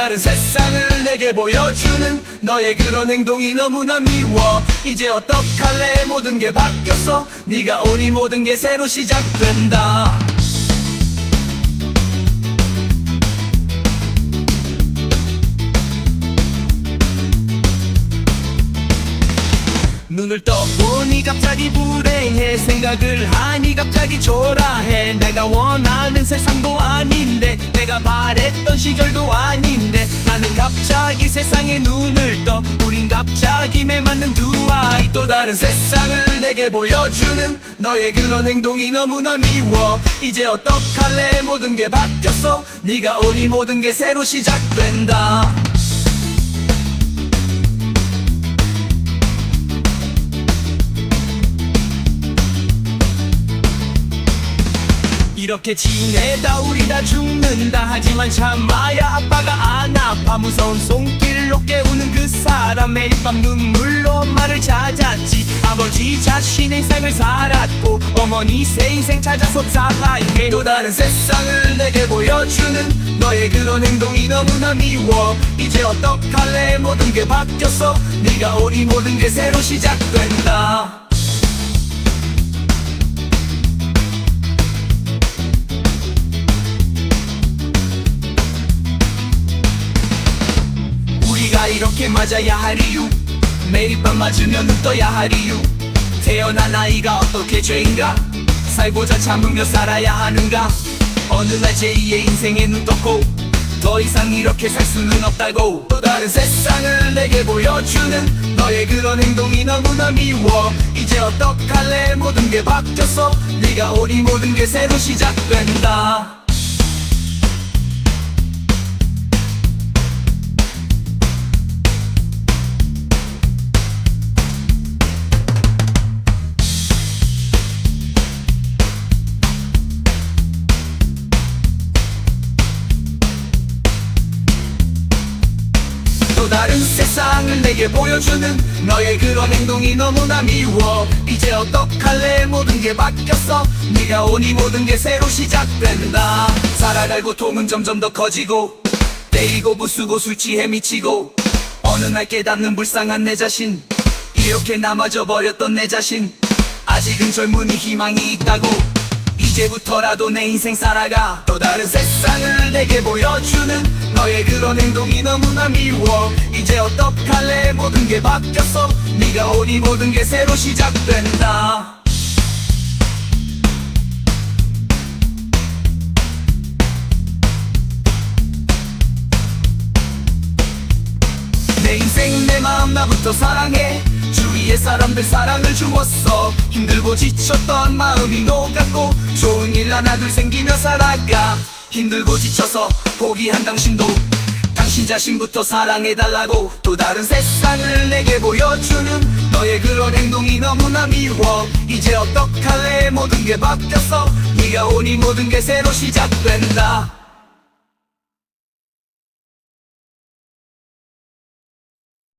다른 세상을 내게 보여주는 너의 그런 행동이 너무나 미워. 이제 어떡할래? 모든 게 바뀌었어. 네가 오니 모든 게 새로 시작된다 눈을 떠보니 갑자기 불행해. 생각을 하니 갑자기 초라해. 내가 원하는 세상도 아닌데 내가 바랬던 시절도 아닌데 나는 갑자기 세상에 눈을 떠. 우린 갑자기 매맞는 두 아이. 또 다른 세상을 내게 보여주는 너의 그런 행동이 너무나 미워. 이제 어떡할래? 모든 게 바뀌었어. 네가 오니 모든 게 새로 시작된다 이렇게 지내다 우리 다 죽는다. 하지만 참아야 아빠가 안 아파. 무서운 손길로 깨우는 그 사람. 매일 밤 눈물로 엄마를 찾았지. 아버지 자신의 삶을 살았고 어머니 새 인생 찾아서 살아있게 또 다른 세상을 내게 보여주는 너의 그런 행동이 너무나 미워. 이제 어떡할래? 모든 게 바뀌었어. 네가 오니 모든 게 새로 시작된다 이렇게 맞아야 할 이유 매일 밤 맞으면 눈 떠야 할 이유 태어난 아이가 어떻게 죄인가? 살고자 참으며 살아야 하는가? 어느 날 제2의 인생에 눈 떴고 더 이상 이렇게 살 수는 없다고 또 다른 세상을 내게 보여주는 너의 그런 행동이 너무나 미워. 이제 어떡할래? 모든 게 바뀌었어. 네가 오니 모든 게 새로 시작된다 또 다른 세상을 내게 보여주는 너의 그런 행동이 너무나 미워. 이제 어떡할래? 모든 게 바뀌었어. 네가 오니 모든 게 새로 시작된다. 살아갈 고통은 점점 더 커지고 때리고 부수고 술 취해 미치고 어느 날 깨닫는 불쌍한 내 자신 이렇게 남아져 버렸던 내 자신. 아직은 젊은이 희망이 있다고 이제부터라도 내 인생 살아가. 또 다른 세상을 내게 보여주는 너의 그런 행동이 너무나 미워. 이제 어떡할래? 모든 게 바뀌었어. 네가 오니 모든 게 새로 시작된다. 내 인생 내 마음 나부터 사랑해 주위의 사람들 사랑을 주었어. 힘들고 지쳤던 마음이 녹았고 좋은 일 하나 둘 생기며 살아가. 힘들고 지쳐서 포기한 당신도 당신 자신부터 사랑해달라고 또 다른 세상을 내게 보여주는 너의 그런 행동이 너무나 미워. 이제 어떡할래? 모든 게 바뀌었어. 네가 오니 모든 게 새로 시작된다